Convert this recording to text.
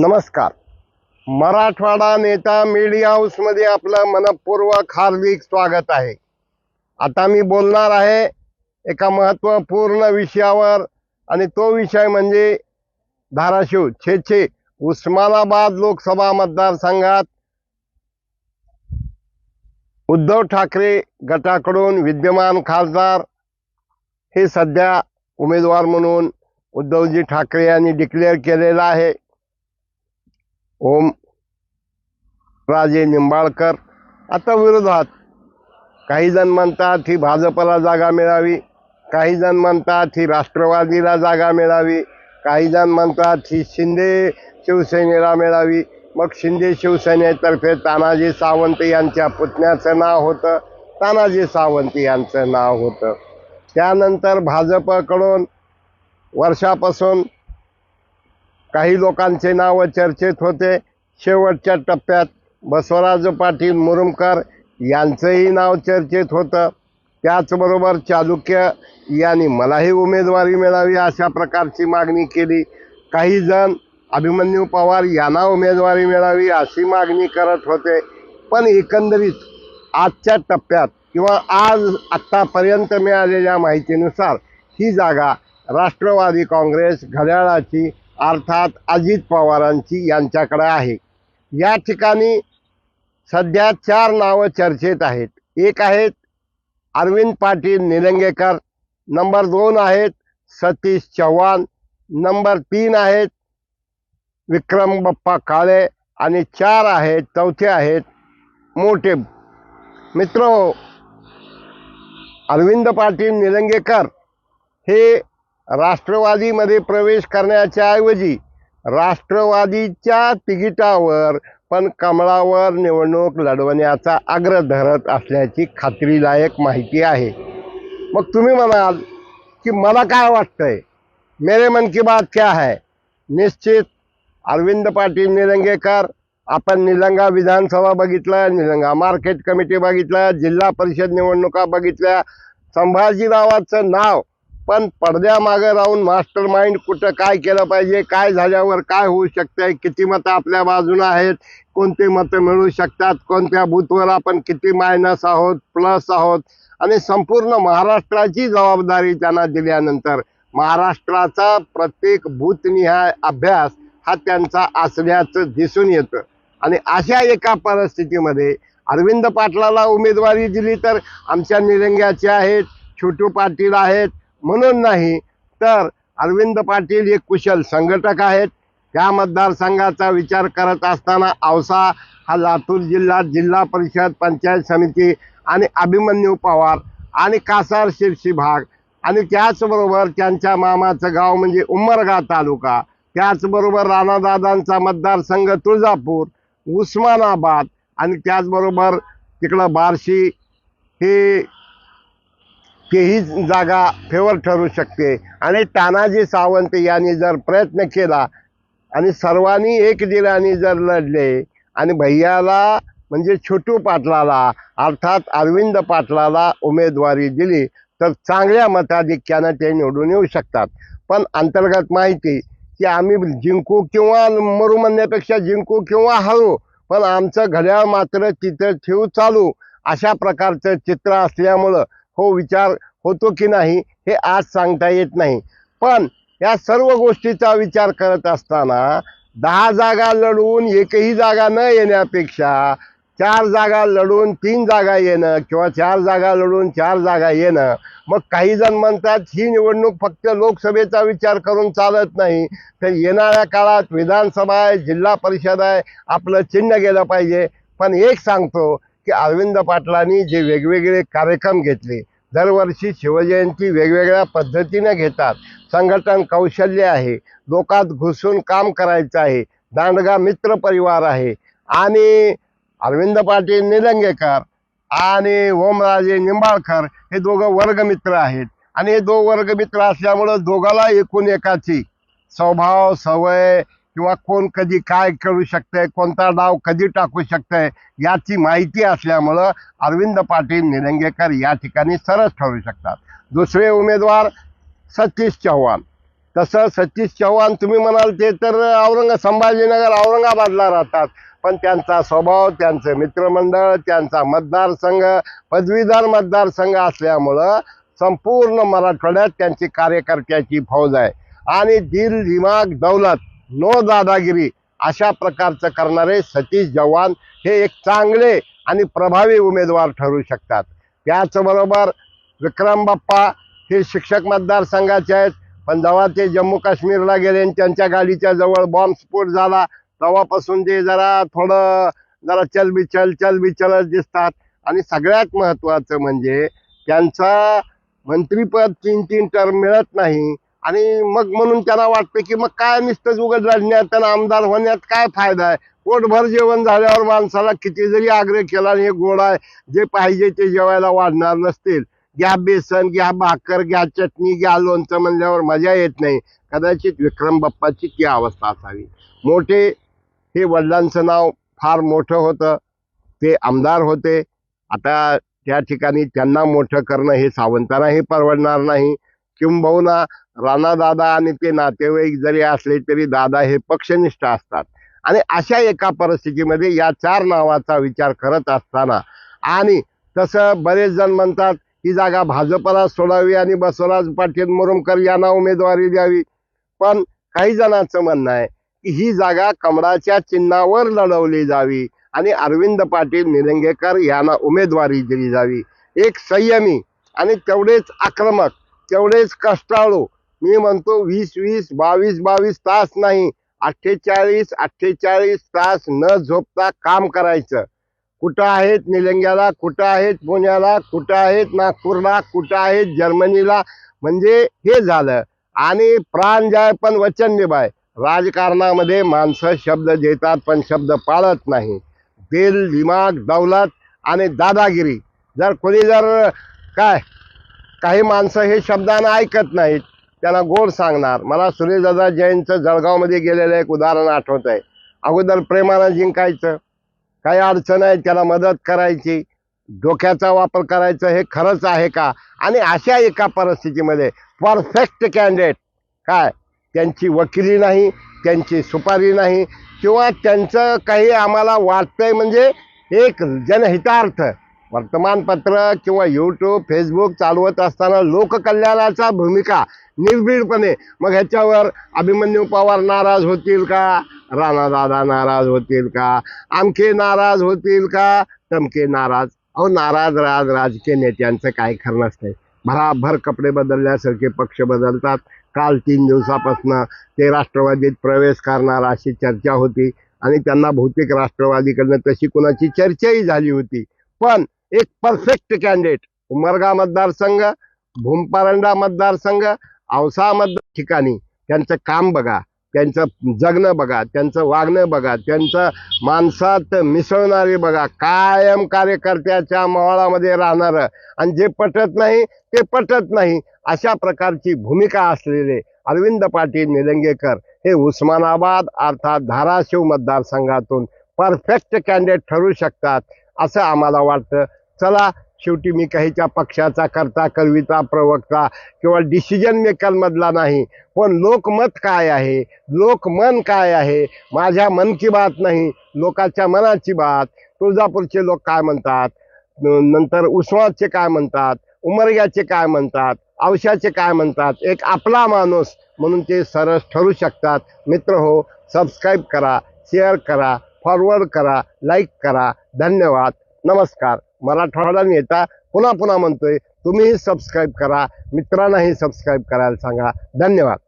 नमस्कार. मराठवाडा नेता मीडिया हाऊसमध्ये आपलं मनपूर्वक हार्दिक स्वागत आहे. आता मी बोलणार आहे एका महत्त्वपूर्ण विषयावर आणि तो विषय म्हणजे धाराशिव छे छे उस्मानाबाद लोकसभा मतदारसंघात उद्धव ठाकरे गटाकडून विद्यमान खासदार हे सध्या उमेदवार म्हणून उद्धवजी ठाकरे यांनी डिक्लेअर केलेला आहे. ओम राजे निंबाळकर. आता विरोधात काही जण म्हणतात ही भाजपला जागा मिळावी. काही जण म्हणतात ही राष्ट्रवादीला जागा मिळावी. काही जण म्हणतात ही शिंदे शिवसेनेला मिळावी. मग शिंदे शिवसेनेतर्फे तानाजी सावंत यांच्या पुतण्याचं नाव होतं. तानाजी सावंत यांचं नाव होतं. त्यानंतर भाजपकडून वर्षापासून काही लोकांचे नावं चर्चेत होते. शेवटच्या टप्प्यात बसवराज पाटील मुरुमकर यांचंही नाव चर्चेत होतं. त्याचबरोबर चालुक्य यांनी मलाही उमेदवारी मिळावी अशा प्रकारची मागणी केली. काही जण अभिमन्यू पवार यांना उमेदवारी मिळावी अशी मागणी करत होते. पण एकंदरीत आजच्या टप्प्यात किंवा आज आत्तापर्यंत मिळालेल्या माहितीनुसार ही जागा राष्ट्रवादी काँग्रेस घड्याळाची अर्थात अजित पवारांची यांच्याकडे आहे. या ठिकाणी सध्या चार नावं चर्चेत आहेत. एक आहेत अरविंद पाटील निलंगेकर नंबर दोन आहेत सतीश चव्हाण नंबर तीन आहेत विक्रम बप्पा काळे आणि चार आहेत चौथे आहेत मोठे. मित्र अरविंद पाटील निलंगेकर हे राष्ट्रवादीमध्ये प्रवेश करण्याच्या ऐवजी राष्ट्रवादीच्या तिकिटावर पण कमळावर निवडणूक लढवण्याचा आग्रह धरत असल्याची खात्रीलायक माहिती आहे. मग तुम्ही म्हणाल की मला काय वाटतंय? मेरे मन की बात क्या है? निश्चित अरविंद पाटील निलंगेकर आपण निलंगा विधानसभा बघितलं निलंगा मार्केट कमिटी बघितलं जिल्हा परिषद निवडणुका बघितल्या संभाजीरावाचं नाव पण पडद्यामागं राहून मास्टर माइंड कुठं काय केलं पाहिजे काय झाल्यावर काय होऊ शकतंय किती मतं आपल्या बाजूनं आहेत कोणती मतं मिळू शकतात कोणत्या बूथवर आपण किती मायनस आहोत प्लस आहोत आणि संपूर्ण महाराष्ट्राची जबाबदारी त्यांना दिल्यानंतर महाराष्ट्राचा प्रत्येक बूथनिहाय अभ्यास हा त्यांचा असल्याचं दिसून येतं. आणि अशा एका परिस्थितीमध्ये अरविंद पाटलाला उमेदवारी दिली तर आमच्या निरंग्याचे आहेत छोटू पाटील आहेत म्हणून नाही तर अरविंद पाटील एक कुशल संघटक आहेत. त्या मतदारसंघाचा विचार करत असताना औसा हा लातूर जिल्हा जिल्हा परिषद पंचायत समिती आणि अभिमन्यू पवार आणि कासार शिरशी भाग आणि त्याचबरोबर त्यांच्या मामाचं गाव म्हणजे उमरगा तालुका. त्याचबरोबर राणादादांचा मतदारसंघ तुळजापूर उस्मानाबाद आणि त्याचबरोबर तिकडं बार्शी हे तेही जागा फेवर ठरू शकते. आणि तानाजी सावंत यांनी जर प्रयत्न केला आणि सर्वांनी एक दिलाने जर लढले आणि भैयाला म्हणजे छोटू पाटलाला अर्थात अरविंद पाटलाला उमेदवारी दिली तर चांगल्या मताधिक्यानं ते निवडून येऊ शकतात. पण अंतर्गत माहिती की आम्ही जिंकू किंवा मरू म्हणण्यापेक्षा जिंकू किंवा हरू पण आमचं घड्याळ मात्र तिथं ठेवू चालू अशा प्रकारचं चित्र असल्यामुळं हो विचार होतो की नाही हे आज सांगता येत नाही. पण या सर्व गोष्टीचा विचार करत असताना दहा जागा लढवून एकही जागा न येण्यापेक्षा चार जागा लढून तीन जागा येणं किंवा चार जागा लढून चार जागा येणं मग काही जण म्हणतात ही निवडणूक फक्त लोकसभेचा विचार करून चालत नाही. तर येणाऱ्या काळात विधानसभा आहे जिल्हा परिषद आहे आपलं चिन्ह गेलं पाहिजे. पण एक सांगतो की अरविंद पाटलांनी जे वेगवेगळे कार्यक्रम घेतले दरवर्षी शिवजयंती वेगवेगळ्या पद्धतीने घेतात. संघटन कौशल्य आहे लोकात घुसून काम करायचं आहे दांडगा मित्र परिवार आहे आणि अरविंद पाटील निलंगेकर आणि ओमराजे निंबाळकर हे दोघं वर्गमित्र आहेत. आणि हे दो वर्गमित्र असल्यामुळं दोघाला एकूण एकाची स्वभाव सवय किंवा कोण कधी काय करू शकतंय कोणता डाव कधी टाकू शकतंय याची माहिती असल्यामुळं अरविंद पाटील निलंगेकर या ठिकाणी सरस ठरू शकतात. दुसरे उमेदवार सतीश चव्हाण. तसं सतीश चव्हाण तुम्ही म्हणाल ते तर औरंग संभाजीनगर औरंगाबादला राहतात. पण त्यांचा स्वभाव त्यांचं मित्रमंडळ त्यांचा मतदारसंघ पदवीधर मतदारसंघ असल्यामुळं संपूर्ण मराठवाड्यात त्यांची कार्यकर्त्याची फौज आहे. आणि दिल दिमाग दौलत नो दादागिरी अशा प्रकारचं करणारे सतीश चव्हाण हे एक चांगले आणि प्रभावी उमेदवार ठरू शकतात. त्याचबरोबर विक्रम बाप्पा हे शिक्षक मतदारसंघाचे आहेत. पण जेव्हा ते जम्मू काश्मीरला गेले आणि त्यांच्या गाडीच्या जवळ बॉम्बस्फोट झाला तेव्हापासून ते जरा थोडं जरा चलबिचल चलबिचलच दिसतात. आणि सगळ्यात महत्त्वाचं म्हणजे त्यांचा मंत्रीपद तीन तीन टर्म मिळत नाही. आणि मग म्हणून त्यांना वाटतं की मग काय नुसतंच उघड लढण्यात त्यांना आमदार होण्यात काय फायदा आहे? पोटभर जेवण झाल्यावर माणसाला किती जरी आग्रह केला आणि हे गोड आहे जे पाहिजे ते जेवायला वाढणार नसतील. घ्या बेसन घ्या भाकर घ्या चटणी घ्या लोणचं म्हणल्यावर मजा येत नाही. कदाचित विक्रम बाप्पाची ती अवस्था असावी. मोठे हे वडिलांचं नाव फार मोठं होतं. ते आमदार होते. आता त्या ठिकाणी त्यांना मोठं करणं हे सावंतांनाही परवडणार नाही. किंबहुना राणादादा आणि ते नातेवाईक जरी असले तरी दादा हे पक्षनिष्ठ असतात. आणि अशा एका परिस्थितीमध्ये या चार नावाचा विचार करत असताना आणि तसं बरेच जण म्हणतात ही जागा भाजपला सोडावी आणि बसवराज पाटील मुरुमकर यांना उमेदवारी द्यावी. पण काही जणांचं म्हणणं आहे की ही जागा कमळाच्या चिन्हावर लढवली जावी आणि अरविंद पाटील निलंगेकर यांना उमेदवारी दिली जावी. एक संयमी आणि तेवढेच आक्रमक तेवढेच कष्टाळू. मी म्हणतो वीस वीस बावीस बावीस तास नाही. अठ्ठेचाळीस अठ्ठेचाळीस तास न झोपता काम करायचं. कुठं आहेत निलंग्याला कुठं आहेत पुण्याला कुठं आहेत नागपूरला कुठं आहेत जर्मनीला? म्हणजे हे झालं. आणि प्राण जाय पण वचन निभाय राजकारणामध्ये माणसं शब्द देतात पण शब्द पाळत नाही. दिल दिमाग दौलत आणि दादागिरी. जर कोणी जर काय काही माणसं हे शब्दांना ऐकत नाहीत त्यांना गोड सांगणार. मला सुरेशदादा जैनचं जळगावमध्ये गेलेलं एक उदाहरण आठवत आहे अगोदर प्रेमानं जिंकायचं काही अडचण आहे त्याला मदत करायची डोक्याचा वापर करायचं हे खरंच आहे का? आणि अशा एका परिस्थितीमध्ये परफेक्ट कॅन्डिडेट काय? त्यांची वकिली नाही त्यांची सुपारी नाही किंवा त्यांचं काही आम्हाला वाटतंय म्हणजे एक जनहितार्थ. वर्तमानपत्र किंवा यूट्यूब फेसबुक चालवत असताना लोककल्याणाचा भूमिका निर्भीडपणे. मग ह्याच्यावर अभिमन्यू पवार नाराज होतील का? राणादादा नाराज होतील का? आमके नाराज होतील का? तमके नाराज. अहो नाराज राज राजकीय नेत्यांचं काय खरं नसतंय भराभर कपडे बदलल्यासारखे पक्ष बदलतात. काल तीन दिवसापासून ते राष्ट्रवादीत प्रवेश करणार अशी चर्चा होती आणि त्यांना बहुतेक राष्ट्रवादीकडनं तशी कुणाची चर्चाही झाली होती. पण एक परफेक्ट कॅन्डिडेट उमरगा मतदारसंघ भूमपारंडा मतदारसंघ औसा मतदार ठिकाणी. त्यांचं काम बघा. त्यांचं जगणं बघा. त्यांचं वागणं बघा. त्यांचं माणसात मिसळणारे बघा. कायम कार्यकर्त्याच्या मवाळामध्ये राहणारं. आणि जे पटत नाही ते पटत नाही. अशा प्रकारची भूमिका असलेले अरविंद पाटील निलंगेकर हे उस्मानाबाद अर्थात धाराशिव मतदारसंघातून परफेक्ट कॅन्डिडेट ठरू शकतात असं आम्हाला वाटतं. चला शेवटी मी काहीच्या पक्षाचा करता कविता प्रवक्ता किंवा डिसिजन मेकरमधला नाही. पण लोकमत काय आहे? लोकमन काय आहे? माझ्या मन की बात नाही लोकांच्या मनाची बात. तुळजापूरचे लोक काय म्हणतात? नंतर उस्मादचे काय म्हणतात? उमरग्याचे काय म्हणतात? औशाचे काय म्हणतात? एक आपला माणूस म्हणून ते सरस ठरू शकतात. मित्र हो सबस्क्राईब करा शेअर करा फॉरवर्ड करा लाईक करा. धन्यवाद. नमस्कार. मराठवाडा नेता पुन्हा पुन्हा म्हणतोय तुम्हीही सबस्क्राईब करा. मित्रांनाही सबस्क्राईब करायला सांगा. धन्यवाद.